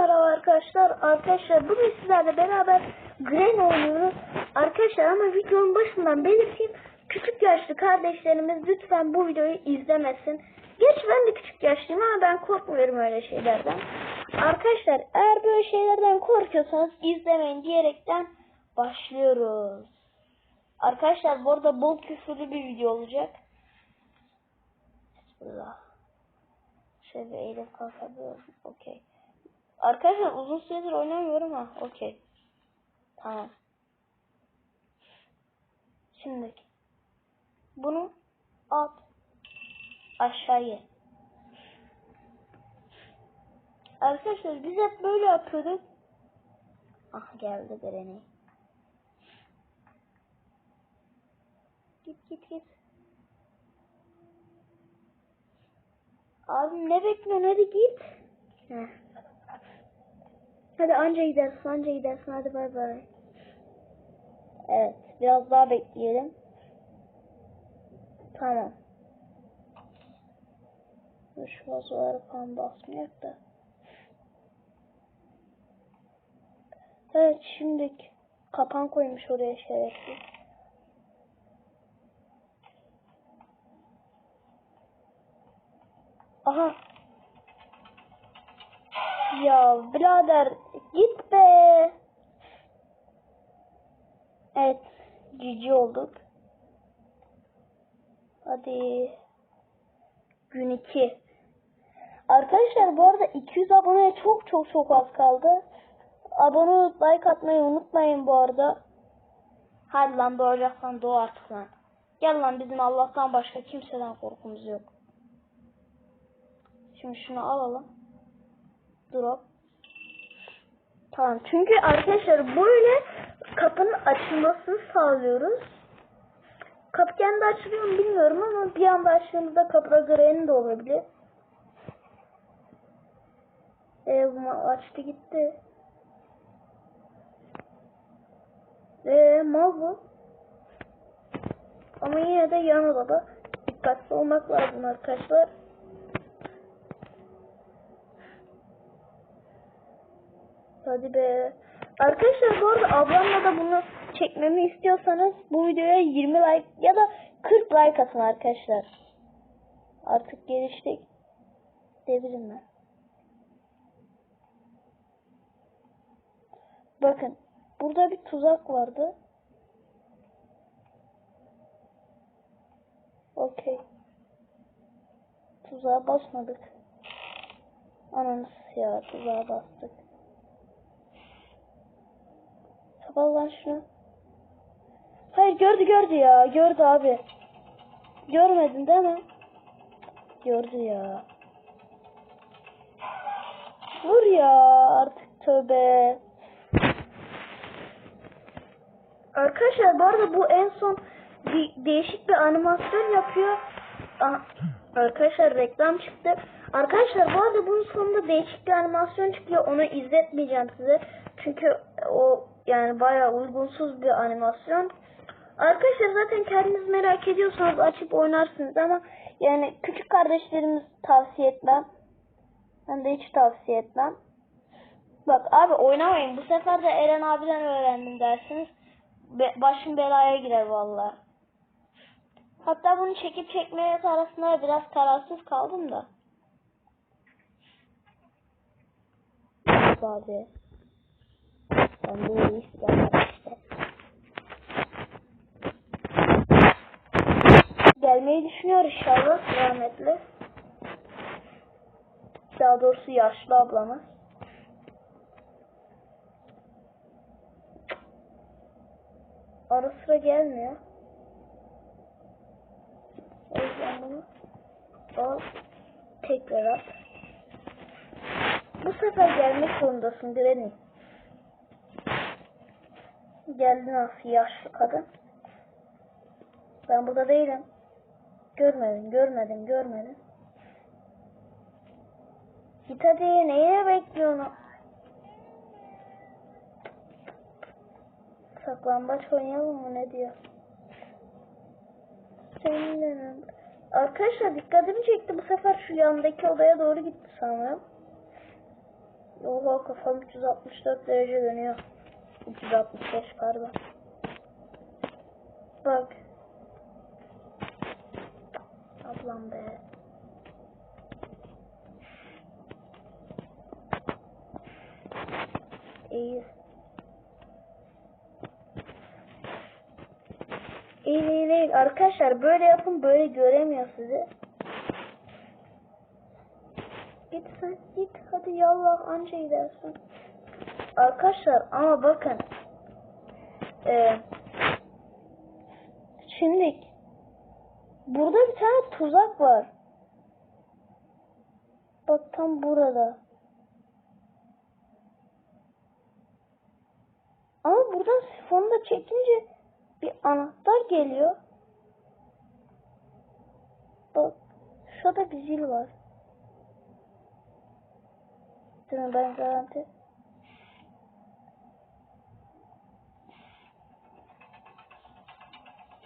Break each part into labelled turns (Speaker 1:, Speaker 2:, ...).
Speaker 1: merhaba arkadaşlar. Arkadaşlar bugün sizlerle beraber Gren oynuyoruz. Arkadaşlar ama videonun başından belirteyim. Küçük yaşlı kardeşlerimiz lütfen bu videoyu izlemesin. Geç ben de küçük yaşlıyım ama ben korkmuyorum öyle şeylerden. Arkadaşlar eğer böyle şeylerden korkuyorsanız izlemeyin diyerekten başlıyoruz. Arkadaşlar bu arada bol küfürlü bir video olacak. Bismillah. Şöyle eğilip kalkabiliyorum. Okey. Arkadaşlar uzun süredir oynamıyorum ha. Okey. Tamam. Şimdi bunu at aşağıya. Arkadaşlar biz hep böyle yapıyorduk. Ah geldi Granny. Git git git. Abi ne bekliyorsun hadi git. Heh. Hadi anca gidersin anca gidersin hadi bay bay. Evet biraz daha bekleyelim. Tamam. Şu vazoları falan basmayak da. Evet şimdi kapan koymuş oraya şerefsiz. Aha. Ya birader git be. Evet. Cici olduk. Hadi. Gün 2. Arkadaşlar bu arada 200 aboneye çok çok çok az kaldı. Abone olup like atmayı unutmayın bu arada. Hadi lan doğacaksan doğ artık lan. Gel lan bizim Allah'tan başka kimseden korkumuz yok. Şimdi şunu alalım. Drop. Tamam. Çünkü arkadaşlar böyle kapının açılmasını sağlıyoruz. Kapı kendi açılıyor mu bilmiyorum ama bir anda açtığımızda kapıda greni de olabilir. Bu açtı gitti. Eee mal bu. Ama yine de yan odada dikkatli olmak lazım arkadaşlar. Hadi be. Arkadaşlar bu arada ablamla da bunu çekmemi istiyorsanız bu videoya 20 like ya da 40 like atın arkadaşlar. Artık geliştik. Devirim ben. Bakın. Burada bir tuzak vardı. Okey. Tuzağa basmadık. Ananı ya tuzağa bastık. Lan şunu. Hayır gördü gördü ya. Gördü abi. Görmedin değil mi? Gördü ya. Vur ya artık tövbe. Arkadaşlar bu arada bu en son bir değişik bir animasyon yapıyor. Aha, arkadaşlar reklam çıktı. Arkadaşlar bu arada bunun sonunda değişik bir animasyon çıkıyor. Onu izletmeyeceğim size. Çünkü o yani bayağı uygunsuz bir animasyon. Arkadaşlar zaten kendiniz merak ediyorsanız açıp oynarsınız ama yani küçük kardeşlerimiz tavsiye etmem. Ben de hiç tavsiye etmem. Bak abi oynamayın. Bu sefer de Eren abiden öğrendim dersiniz. Be başım belaya girer vallahi. Hatta bunu çekip çekmeye arasında biraz kararsız kaldım da. Abi. Ben böyle istedim işte. Gelmeyi düşünüyor inşallah rahmetli. Daha doğrusu yaşlı ablamız. Ara sıra gelmiyor. O yüzden bunu al tekrar at. Bu sefer gelmek zorundasın Granny. Geldi nasıl yaşlı kadın. Ben burada değilim. Görmedim, görmedim, görmedim. Git hadi, neye bekliyorsun? Saklambaç oynayalım mı ne diyor? Seninle Arkadaşlar dikkatimi çekti bu sefer şu yandaki odaya doğru gitti sanırım. Oha kafam 364 derece dönüyor. 365 pardon. Bak. Ablam be. İyi. İyi değil, değil. Arkadaşlar böyle yapın böyle göremiyor sizi. Git sen git hadi yallah anca gidersin. Arkadaşlar ama bakın. Ee, şimdi burada bir tane tuzak var. Bak tam burada. Ama buradan sifonu da çekince bir anahtar geliyor. Bak şurada bir zil var. Değil mi ben garanti?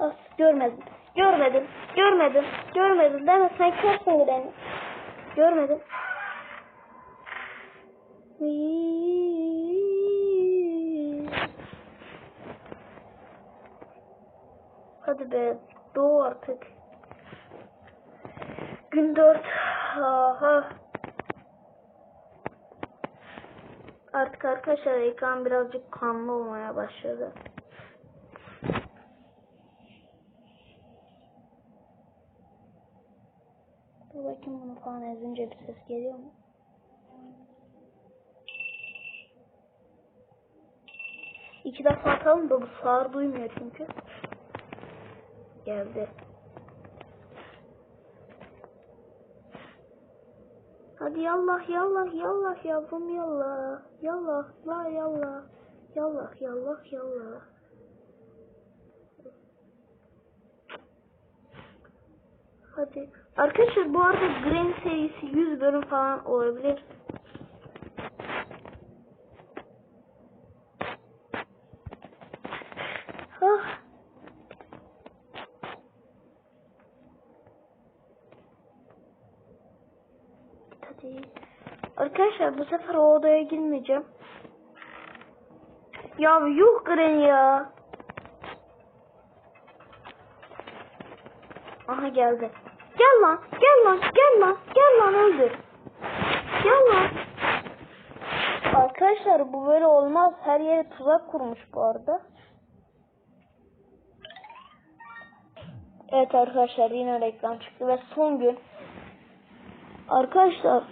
Speaker 1: As görmedim. Görmedim. Görmedim. Görmedim. Deme sen körsün beni. Görmedim. Hadi be. Doğu artık. Gün dört. Aha. Artık arkadaşlar ekran birazcık kanlı olmaya başladı. Falan ezince bir ses geliyor mu? İki defa atalım da bu sağır duymuyor çünkü. Geldi. Hadi yallah yallah yallah yavrum yallah. Yallah la yallah. Yallah yallah yallah. Hadi. Arkadaşlar bu arada Green serisi 100 bölüm falan olabilir. Ah. Hadi. Arkadaşlar bu sefer o odaya girmeyeceğim. Ya yuh Gren ya. Aha geldi. Gel lan, gel lan, gel lan, gel lan öldür. Gel lan. Arkadaşlar bu böyle olmaz. Her yere tuzak kurmuş bu arada. Evet arkadaşlar yine reklam çıktı ve son gün. Arkadaşlar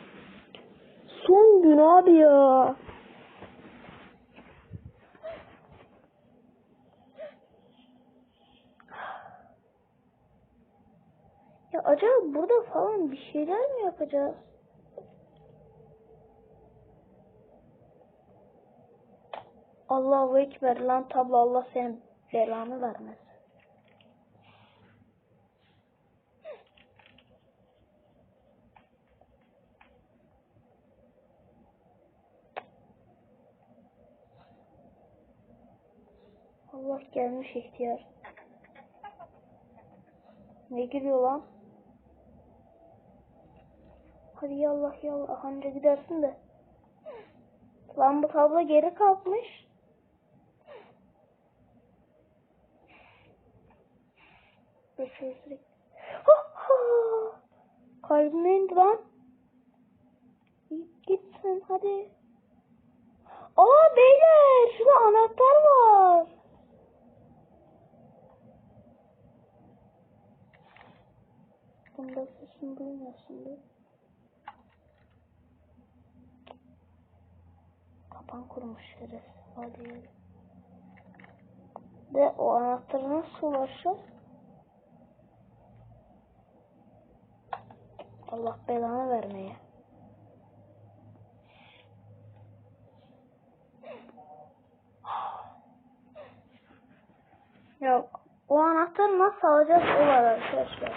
Speaker 1: son gün abi ya. Ya acaba burada falan bir şeyler mi yapacağız? Allahu Ekber lan tablo Allah senin belanı vermez. Allah gelmiş ihtiyar. Ne giriyor lan? Hadi yallah yallah anca gidersin de. Lan bu tablo geri kalkmış. Ha. Kalbime indi lan. Git gitsin hadi. Aa beyler şurada anahtar var. Bunda sesini duymuyorsun Kapan kurmuş şeref. Hadi. Ve o anahtarı nasıl ulaşacağız? Allah belanı vermeye. Yok. O anahtarı nasıl alacağız o var arkadaşlar.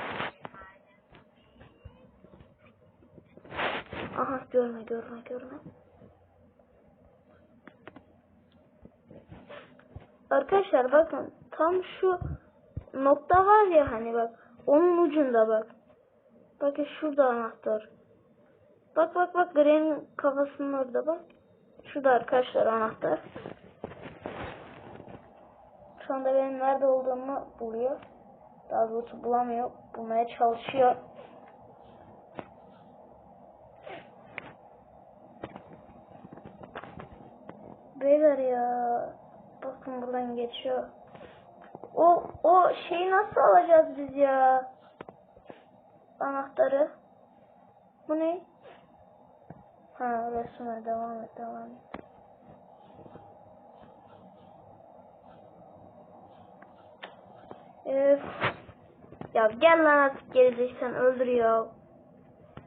Speaker 1: Aha görme görme görme. Arkadaşlar bakın tam şu nokta var ya hani bak onun ucunda bak. Bakın şurada anahtar. Bak bak bak Granny'nin kafasının orada bak. Şurada arkadaşlar anahtar. Şu anda benim nerede olduğumu buluyor. Daha doğrusu bulamıyor. Bulmaya çalışıyor. Beyler ya. Bakın buradan geçiyor. O o şeyi nasıl alacağız biz ya? Anahtarı. Bu ne? Ha resme devam et devam et. Öf. Ya gel lan artık geleceksen öldürüyor.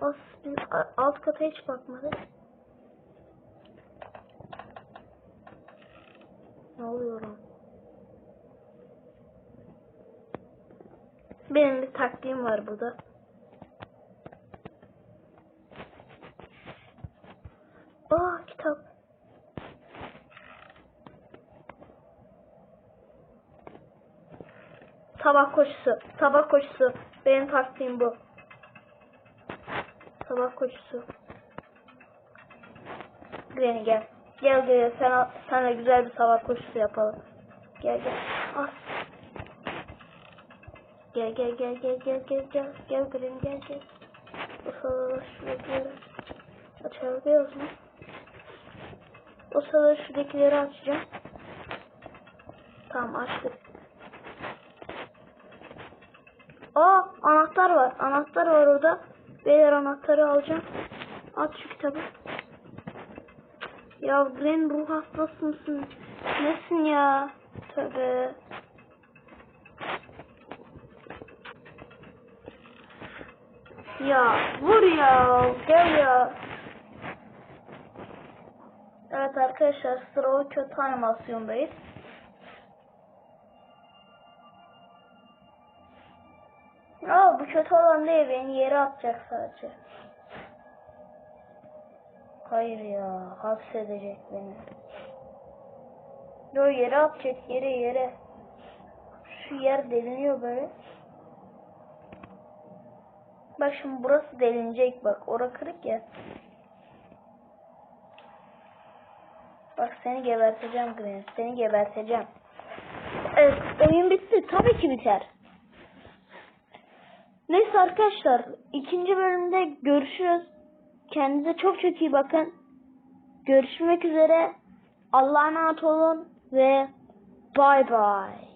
Speaker 1: As biz alt kata hiç bakmadık. Lan? Benim bir taktiğim var burada. Aa kitap. Sabah koşusu. Sabah koşusu. Benim taktiğim bu. Sabah koşusu. Granny gel. Gel gel sana, sana güzel bir sabah koşusu yapalım. Gel gel. As. Gel gel gel gel gel gel gel. Gel Granny gel gel. Sırada şuradakileri açabiliyoruz mu? Sırada şuradakileri açacağım. Tamam açtık. Aa anahtar var. Anahtar var orada. Beyler anahtarı alacağım. At şu kitabı. Ya Gren ruh hastası mısın? Nesin ya? Tövbe. Ya vur ya. Gel ya. Evet arkadaşlar sıra o kötü animasyondayız. Aa bu kötü olan değil beni yere atacak sadece. Hayır ya hapsedecek beni. Yo yere atacak yere yere. Şu yer deliniyor böyle. Bak şimdi burası delinecek bak. Ora kırık ya. Bak seni geberteceğim Green. Seni geberteceğim. Evet oyun bitti. Tabii ki biter. Neyse arkadaşlar. ikinci bölümde görüşürüz. Kendinize çok çok iyi bakın. Görüşmek üzere. Allah'a emanet olun ve bay bay.